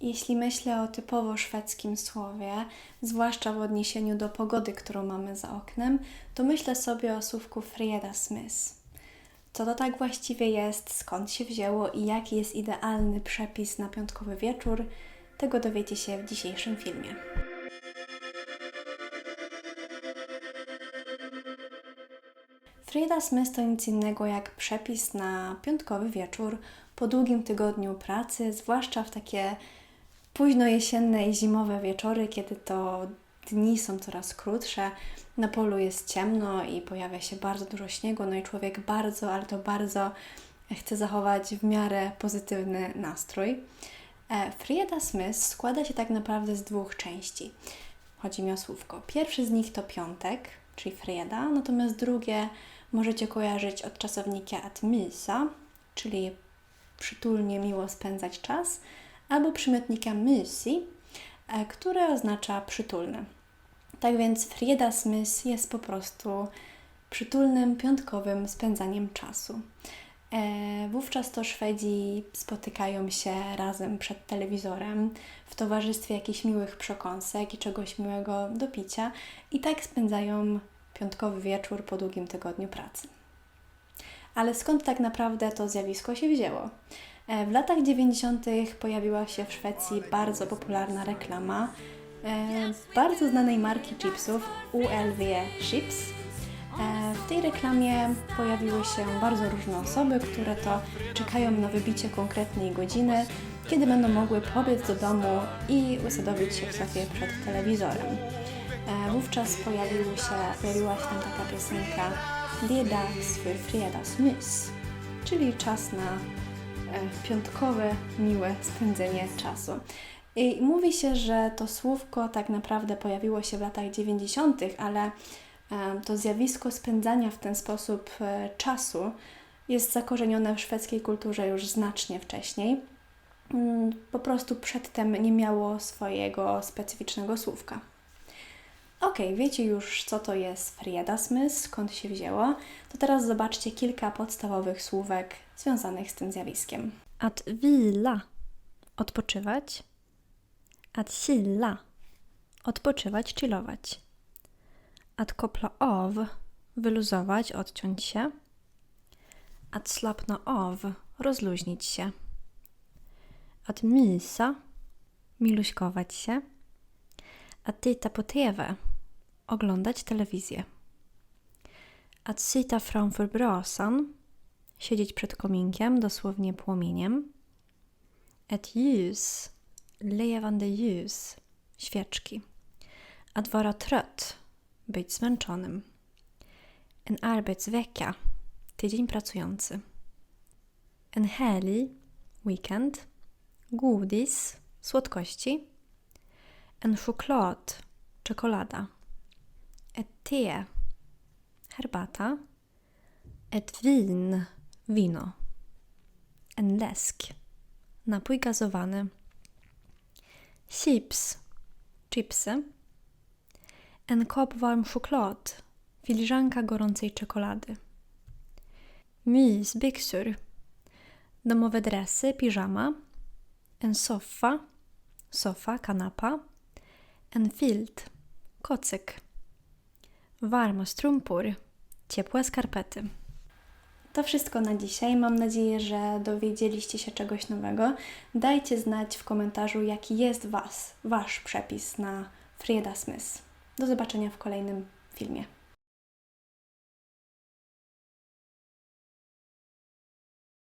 Jeśli myślę o typowo szwedzkim słowie, zwłaszcza w odniesieniu do pogody, którą mamy za oknem, to myślę sobie o słówku fredagsmys. Co to tak właściwie jest, skąd się wzięło i jaki jest idealny przepis na piątkowy wieczór, tego dowiecie się w dzisiejszym filmie. Fredagsmys to nic innego jak przepis na piątkowy wieczór po długim tygodniu pracy, zwłaszcza w takie późno jesienne i zimowe wieczory, kiedy to dni są coraz krótsze, na polu jest ciemno i pojawia się bardzo dużo śniegu, no i człowiek bardzo, ale to bardzo chce zachować w miarę pozytywny nastrój. E, Fredagsmys składa się tak naprawdę z dwóch części. Chodzi mi o słówko. Pierwszy z nich to piątek, czyli fredag, natomiast drugie możecie kojarzyć od czasownika at mysa, czyli przytulnie, miło spędzać czas, albo przymiotnika mysi, e, które oznacza przytulny. Tak więc fredagsmys jest po prostu przytulnym, piątkowym spędzaniem czasu. E, wówczas to Szwedzi spotykają się razem przed telewizorem w towarzystwie jakichś miłych przekąsek i czegoś miłego do picia i tak spędzają piątkowy wieczór po długim tygodniu pracy. Ale skąd tak naprawdę to zjawisko się wzięło? E, w latach 90. pojawiła się w Szwecji bardzo popularna reklama e, bardzo znanej marki chipsów ULW Chips. E, w tej reklamie pojawiły się bardzo różne osoby, które to czekają na wybicie konkretnej godziny, kiedy będą mogły pobiec do domu i usadowić się w sofie przed telewizorem. Wówczas się, pojawiła się tam taka piosenka dags för fredagsmys, czyli czas na piątkowe, miłe spędzenie czasu. I mówi się, że to słówko tak naprawdę pojawiło się w latach 90., ale e, to zjawisko spędzania w ten sposób e, czasu jest zakorzenione w szwedzkiej kulturze już znacznie wcześniej. Mm, Po prostu przedtem nie miało swojego specyficznego słówka. Ok, wiecie już, co to jest fredagsmys, skąd się wzięło, to teraz zobaczcie kilka podstawowych słówek związanych z tym zjawiskiem. Att vila, odpoczywać. Att chilla, odpoczywać, chillować. Att koppla av, wyluzować, odciąć się. Att slappna av, rozluźnić się. Att mysa, miluśkować się. Att titta på TV, oglądać telewizję. Att sitta framför brasan, siedzieć przed kominkiem, dosłownie płomieniem. Ett ljus, levande ljus, świeczki. Att vara trött, być zmęczonym. En arbetsvecka, tydzień pracujący. En helg, weekend. Godis, słodkości. En choklad, czekolada. Ett te, herbata. Ett vin, wino. En läsk, napój gazowany. Chips, chipsy. En kopp varm choklad, filiżanka gorącej czekolady. Mysbyxor, domowe dresy, piżama. En soffa, sofa, kanapa. En filt, kocyk. Warma strumpor, ciepłe skarpety. To wszystko na dzisiaj. Mam nadzieję, że dowiedzieliście się czegoś nowego. Dajcie znać w komentarzu, jaki jest Was, Wasz przepis na fredagsmys. Do zobaczenia w kolejnym filmie.